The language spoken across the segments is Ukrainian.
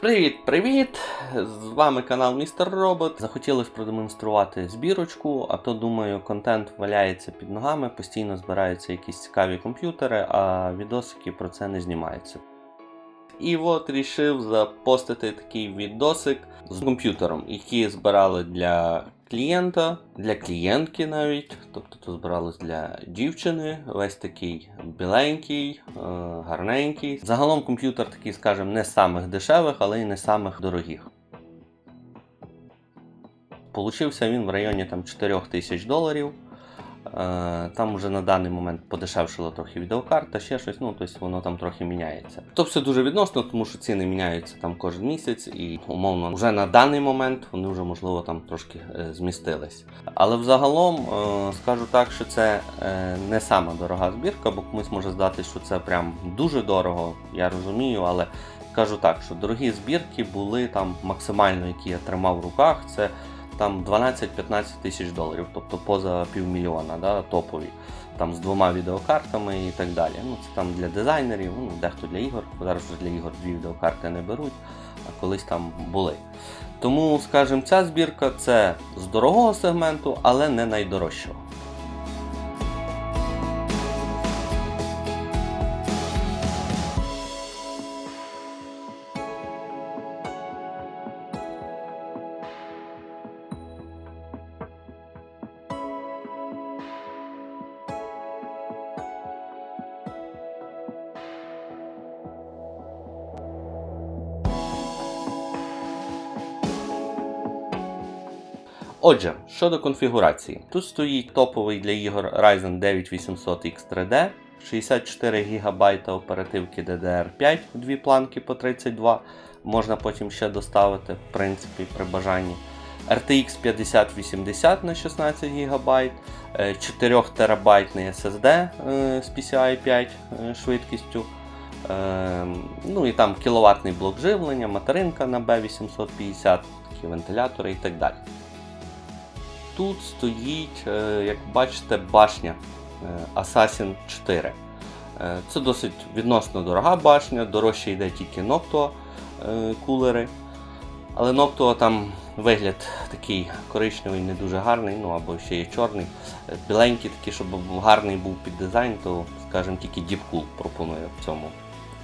Привіт-привіт! З вами канал Містер Робот. Захотілося продемонструвати збірочку, а то думаю, контент валяється під ногами, постійно збираються якісь цікаві комп'ютери, а відосики про це не знімаються. І от рішив запостити такий відосик з комп'ютером, який збирали для клієнта, для клієнтки навіть. Тобто тут збиралось для дівчини, весь такий біленький, е, гарненький. Загалом комп'ютер такий, скажімо, не самих дешевих, але й не самих дорогих. Получився він в районі там 4 тисяч доларів. Е, Там вже на даний момент подешевшила трохи відеокарта, ще щось, ну тобто воно там трохи міняється. То все дуже відносно, тому що ціни міняються там кожен місяць, і умовно вже на даний момент вони вже можливо там трошки е, змістились. Але взагалом е, скажу так, що це не сама дорога збірка, бо комусь може здатись, що це прям дуже дорого, я розумію, але скажу так, що дорогі збірки були там максимально, які я тримав в руках. Це там 12-15 тисяч доларів, тобто поза півмільйона, да, топові, там з двома відеокартами і так далі. Ну, це там для дизайнерів, ну, дехто для ігор, зараз вже для ігор дві відеокарти не беруть, а колись там були. Тому, скажімо, ця збірка це з дорогого сегменту, але не найдорожчого. Отже, щодо конфігурації, тут стоїть топовий для ігор Ryzen 9 800X3D, 64 ГБ оперативки DDR5, дві планки по 32, можна потім ще доставити, в принципі, при бажанні. RTX 5080 на 16 ГБ, 4 терабайтний SSD з PCI 5 е, швидкістю. Е, Ну і там кіловатний блок живлення, материнка на B850, такі вентилятори і так далі. Тут стоїть, е, як бачите, башня е, Assassin 4. Е, Це досить відносно дорога башня, дорожче йде тільки Noctua кулери. Але Noctua там вигляд такий коричневий, не дуже гарний, ну або ще є чорний. Біленький такий, щоб гарний був під дизайн, то, скажімо, тільки Deepcool пропонує в цьому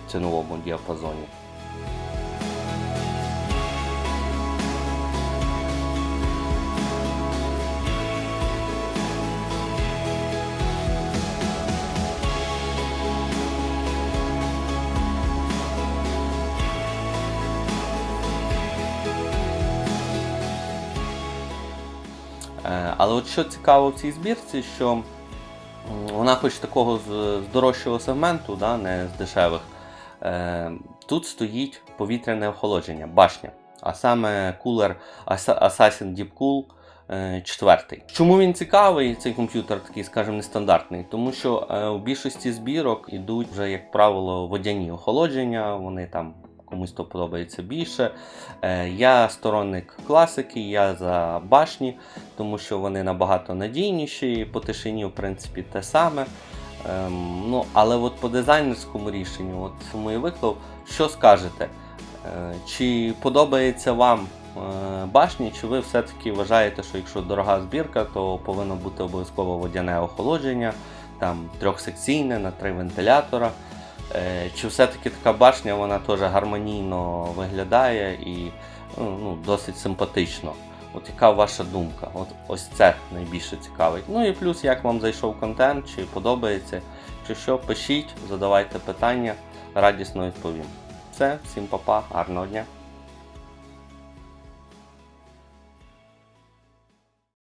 ціновому діапазоні. Але от що цікаво в цій збірці, що вона хоч такого з, дорожчого сегменту, да, не з дешевих, е, тут стоїть повітряне охолодження, башня. А саме кулер Assassin Deep Cool е, четвертий. Чому він цікавий, цей комп'ютер такий, скажімо, нестандартний? Тому що е, у більшості збірок ідуть вже, як правило, водяні охолодження, вони там комусь то подобається більше. Е, Я сторонник класики, я за башні, тому що вони набагато надійніші, по тишині, в принципі, те саме. Ем, ну, але от по дизайнерському рішенню, от мій виклав, що скажете? Е, Чи подобається вам е, башні, чи ви все-таки вважаєте, що якщо дорога збірка, то повинно бути обов'язково водяне охолодження, там трьохсекційне на три вентилятора? Е, Чи все-таки така башня вона теж гармонійно виглядає і ну, ну, досить симпатично? От яка ваша думка? От ось це найбільше цікавить. Ну і плюс, як вам зайшов контент, чи подобається, чи що, пишіть, задавайте питання, радісно відповім. Все, всім па-па, гарного дня!